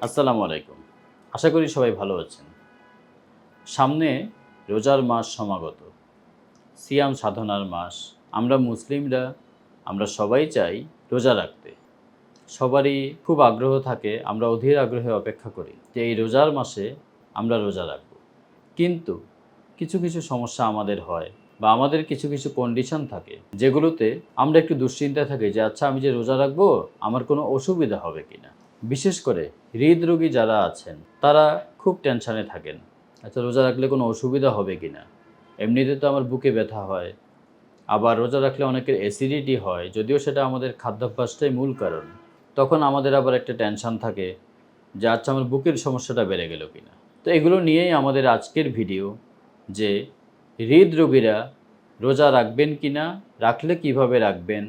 আসসালামু আলাইকুম। আশা করি সবাই ভালো আছেন। সামনে রোজার মাস সমাগত। সিয়াম সাধনার মাস। আমরা মুসলিমরা, আমরা সবাই চাই রোজা রাখতে। সবারই খুব আগ্রহ থাকে, আমরা অধীর আগ্রহে অপেক্ষা করি যে এই রোজার মাসে আমরা রোজা রাখব। কিন্তু কিছু কিছু সমস্যা আমাদের হয় বা আমাদের কিছু কিছু কন্ডিশন থাকে যেগুলোতে আমরা একটু দুশ্চিন্তা থাকি যে আচ্ছা আমি যে রোজা রাখব, আমার কোনো অসুবিধা হবে কিনা? বিশেষ করে হৃদরোগী যারা আছেন, তারা খুব টেনশানে থাকেন। আচ্ছা রোজা রাখলে কোনো অসুবিধা হবে কি না এমনিতে তো আমার বুকে ব্যথা হয়। আবার রোজা রাখলে অনেকের অ্যাসিডিটি হয়, যদিও সেটা আমাদের খাদ্যাভ্যাসটাই মূল কারণ। তখন আমাদের আবার একটা টেনশান থাকে যে আচ্ছা আমার বুকের সমস্যাটা বেড়ে গেল কি না তো এগুলো নিয়েই আমাদের আজকের ভিডিও যে, হৃদরোগীরা রোজা রাখবেন কি না রাখলে কীভাবে রাখবেন,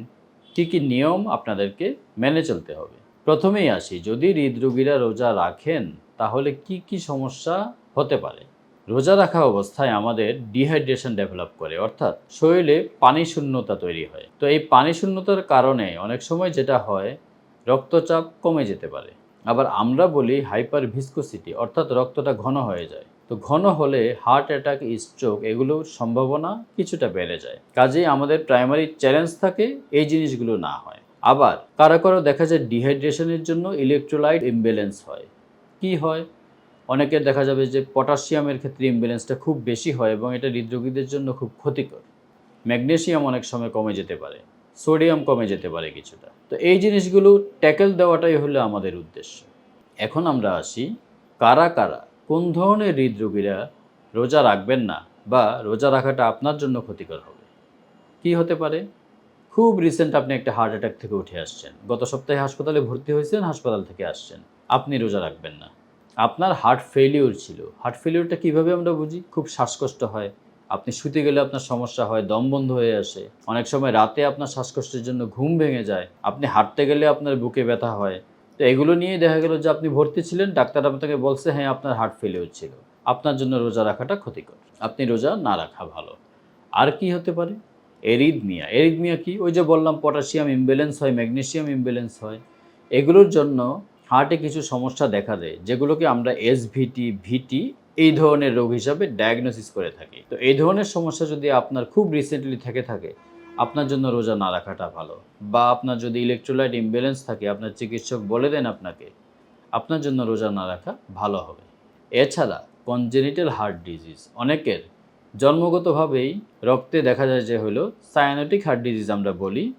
কী কী নিয়ম আপনাদেরকে মেনে চলতে হবে। প্রথমেই আসি, যদি হৃদরোগীরা রোজা রাখেন, তাহলে কি কি সমস্যা হতে পারে? রোজা রাখা অবস্থায় আমাদের ডিহাইড্রেশন ডেভেলপ করে, অর্থাৎ শরীরে পানি শূন্যতা তৈরি হয়। তো এই পানি শূন্যতার কারণে অনেক সময় যেটা হয়, রক্তচাপ কমে যেতে পারে। আবার আমরা বলি হাইপার ভিসকোসিটি অর্থাৎ রক্তটা ঘন হয়ে যায়। তো ঘন হলে হার্ট অ্যাটাক স্ট্রোক এগুলোর সম্ভাবনা কিছুটা বেড়ে যায়। কাজেই আমাদের প্রাইমারি চ্যালেঞ্জ থাকে, এই জিনিসগুলো না হয়। আবার কারও কারও দেখা যায় ডিহাইড্রেশনের জন্য ইলেকট্রোলাইট ইমব্যালেন্স হয়? কি হয়? অনেকের দেখা যাবে যে পটাশিয়ামের ক্ষেত্রে ইমব্যালেন্সটা খুব বেশি হয় এবং এটা হৃদরোগীদের জন্য খুব ক্ষতিকর। ম্যাগনেসিয়াম অনেক সময় কমে যেতে পারে, সোডিয়াম কমে যেতে পারে কিছুটা। তো এই জিনিসগুলো ট্যাকেল দেওয়াটাই হলো আমাদের উদ্দেশ্য। এখন আমরা আসি, কারা কারা, কোন ধরনের হৃদরোগীরা রোজা রাখবেন না বা রোজা রাখাটা আপনার জন্য ক্ষতিকর হবে? কি হতে পারে? খুব রিসেন্ট আপনি একটা হার্ট অ্যাটাক থেকে উঠে আসছেন। গত সপ্তাহে হাসপাতালে ভর্তি হয়েছেন হাসপাতাল থেকে আসছেন। আপনি রোজা রাখবেন না। আপনার হার্ট ফেলিওর ছিল। হার্ট ফেলিওরটা কীভাবে আমরা বুঝি? খুব শ্বাসকষ্ট হয়। আপনি শুতে গেলে আপনার সমস্যা হয়, দম বন্ধ হয়ে আসে। অনেক সময় রাতে আপনার শ্বাসকষ্টের জন্য ঘুম ভেঙে যায়। আপনি হাঁটতে গেলে আপনার বুকে ব্যথা হয়। তো এগুলো নিয়ে দেখা গেল যে আপনি ভর্তি ছিলেন, ডাক্তার আপনাকে বলছে হ্যাঁ আপনার হার্ট ফেলিওর ছিল। আপনার জন্য রোজা রাখাটা ক্ষতিকর। আপনি রোজা না রাখা ভালো। আর কি হতে পারে? এরিদমিয়া এরিদমিয়া কি? ওই যে বললাম, পটাশিয়াম ইমব্যালেন্স হয়, ম্যাগনেশিয়াম ইমব্যালেন্স হয়। এগুলোর জন্য হার্টে কিছু সমস্যা দেখা দেয়, যেগুলোকে আমরা এসভিটি ভিটি এই ধরনের রোগ হিসাবে ডায়াগনোসিস করে থাকি। তো এই ধরনের সমস্যা যদি আপনার খুব রিসেন্টলি থেকে থাকে, আপনার জন্য রোজা না রাখাটা ভালো। বা আপনার যদি ইলেকট্রোলাইট ইমব্যালেন্স থাকে, আপনার চিকিৎসক বলে দেন আপনাকে, আপনার জন্য রোজা না রাখা ভালো হবে। এছাড়া কনজেনিটাল হার্ট ডিজিজ অনেকের জন্মগতভাবেই রক্তে দেখা যায় যে হলো সায়ানোটিক হার্ট ডিজিজ আমরা বলি,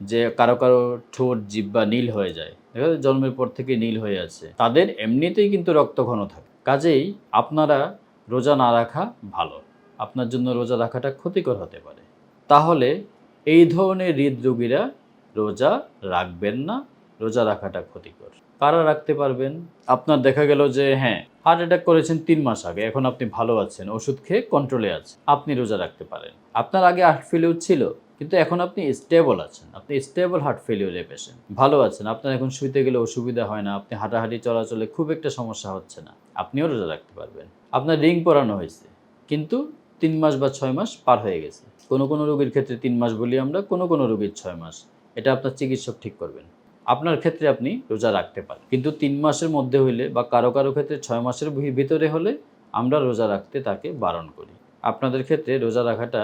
যে কারও কারও ঠোঁট, জিব্বা নীল হয়ে যায়। দেখা যায় জন্মের পর থেকে নীল হয়ে আছে। তাদের এমনিতেই কিন্তু রক্ত ঘন থাকে। কাজেই আপনারা রোজা না রাখা ভালো। আপনার জন্য রোজা রাখাটা ক্ষতিকর হতে পারে। তাহলে এই ধরনের হৃদরোগীরা রোজা রাখবেন না। রোজা রাখাটা ক্ষতিকর। কারা রাখতে পারবেন? আপনার দেখা গেল যে হ্যাঁ হার্ট অ্যাটাক করেছেন তিন মাস আগে। এখন আপনি ভালো আছেন, ওষুধ খেয়ে কন্ট্রোলে আছেন। আপনি রোজা রাখতে পারেন। আপনার আগে হার্ট ফেলিউর ছিল, কিন্তু এখন আপনি স্টেবল আছেন। আপনি স্টেবল হার্ট ফেলিউরের পেশেন্ট। ভালো আছেন, আপনার এখন শুইতে গেলে অসুবিধা হয় না, আপনি হাঁটাহাঁটি, চলাচলে খুব একটা সমস্যা হচ্ছে না। আপনিও রোজা রাখতে পারবেন। আপনার রিং পরানো হয়েছে, কিন্তু তিন মাস বা ছয় মাস পার হয়ে গেছে। কোনো কোনো রোগীর ক্ষেত্রে তিন মাস বলি আমরা, কোনো কোনো রোগীর ছয় মাস। এটা আপনার চিকিৎসক ঠিক করবেন। আপনার ক্ষেত্রে আপনি রোজা রাখতে পারেন। কিন্তু তিন মাসের মধ্যে হইলে বা কারও কারও ক্ষেত্রে ছয় মাসের ভিতরে হলে আমরা রোজা রাখতে তাকে বারণ করি। আপনাদের ক্ষেত্রে রোজা রাখাটা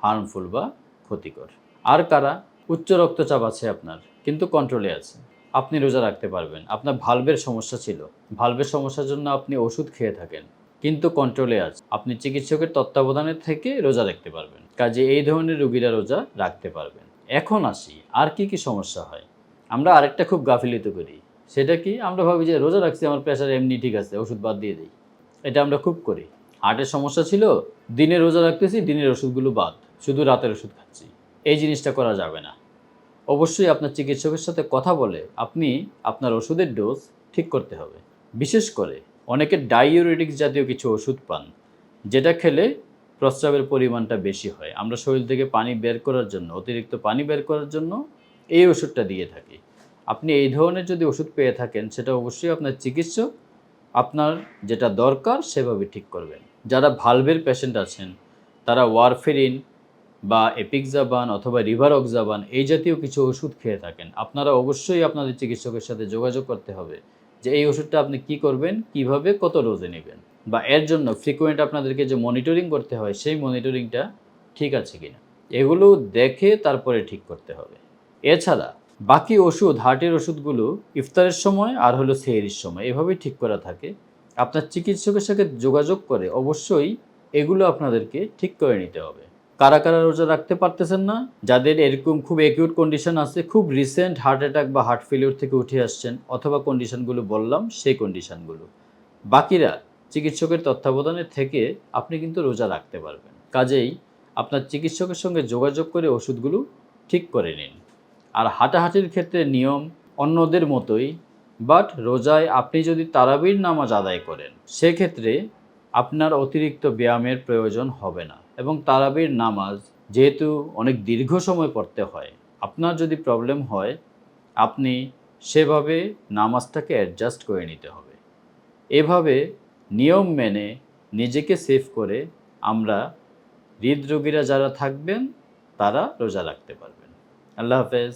হার্মফুল বা ক্ষতিকর। আর কারা? উচ্চ রক্তচাপ আছে আপনার, কিন্তু কন্ট্রোলে আছে। আপনি রোজা রাখতে পারবেন। আপনার ভালভের সমস্যা ছিল। ভালভের সমস্যার জন্য আপনি ওষুধ খেয়ে থাকেন, কিন্তু কন্ট্রোলে আছে। আপনি চিকিৎসকের তত্ত্বাবধানের থেকে রোজা রাখতে পারবেন। কাজে এই ধরনের রুগীরা রোজা রাখতে পারবেন। এখন আসি, আর কি কি সমস্যা হয়? আমরা আরেকটা খুব গাফিলিত করি। সেটা কি? আমরা ভাবি যে রোজা রাখছি, আমার প্রেশার এমনি ঠিক আছে, ওষুধ বাদ দিয়ে দিই। এটা আমরা খুব করি। হার্টের সমস্যা ছিল, দিনে রোজা রাখতেছি, দিনের ওষুধগুলো বাদ, শুধু রাতের ওষুধ খাচ্ছি। এই জিনিসটা করা যাবে না। অবশ্যই আপনার চিকিৎসকের সাথে কথা বলে আপনি আপনার ওষুধের ডোজ ঠিক করতে হবে। বিশেষ করে অনেকে ডাইউরেটিক্স জাতীয় কিছু ওষুধ পান, যেটা খেলে প্রস্রাবের পরিমাণটা বেশি হয়। আমরা শরীর থেকে পানি বের করার জন্য, অতিরিক্ত পানি বের করার জন্য এই ওষুধটা দিয়ে থাকি। আপনি এই ধরনের যদি ওষুধ পেয়ে থাকেন, সেটা অবশ্যই আপনার চিকিৎসক আপনার যেটা দরকার সেভাবে ঠিক করবেন। যারা ভালভের পেশেন্ট আছেন, তারা ওয়ারফেরিন বা এপিক্সাবান অথবা রিভারক্সাবান এই জাতীয় কিছু ওষুধ খেয়ে থাকেন। আপনারা অবশ্যই আপনাদের চিকিৎসকের সাথে যোগাযোগ করতে হবে যে এই ওষুধটা আপনি কি করবেন, কীভাবে কত ডোজে নেবেন বা এর জন্য ফ্রিকোয়েন্ট আপনাদেরকে যে মনিটরিং করতে হয়, সেই মনিটরিংটা ঠিক আছে কিনা। এগুলো দেখে তারপরে ঠিক করতে হবে। এছাড়া বাকি ওষুধ, হার্টের ওষুধগুলো ইফতারের সময় আর হলো সেহরির সময়, এভাবেই ঠিক করা থাকে। আপনার চিকিৎসকের সাথে যোগাযোগ করে অবশ্যই এগুলো আপনাদেরকে ঠিক করে নিতে হবে। কারা কারা রোজা রাখতে পারতেছেন না, যাদের এরকম খুব একিউট কন্ডিশন আছে, খুব রিসেন্ট হার্ট অ্যাটাক বা হার্ট ফেলিওর থেকে উঠে আসছেন, অথবা কন্ডিশনগুলো বললাম, সেই কন্ডিশনগুলো বাকিরা চিকিৎসকের তত্ত্বাবধানে থেকে আপনি কিন্তু রোজা রাখতে পারবেন। কাজেই আপনার চিকিৎসকের সঙ্গে যোগাযোগ করে ওষুধগুলো ঠিক করে নিন। আর হাঁটাহাঁটির ক্ষেত্রে নিয়ম অন্যদের মতোই বাট রোজায় আপনি যদি তারাবির নামাজ আদায় করেন, সেক্ষেত্রে আপনার অতিরিক্ত ব্যায়ামের প্রয়োজন হবে না। এবং তারাবির নামাজ যেহেতু অনেক দীর্ঘ সময় পড়তে হয়, আপনার যদি প্রবলেম হয়, আপনি সেভাবে নামাজটাকে অ্যাডজাস্ট করে নিতে হবে। এভাবে নিয়ম মেনে নিজেকে সেভ করে আমরা হৃদরোগীরা যারা থাকবেন, তারা রোজা রাখতে পারবেন। আল্লাহ হাফেজ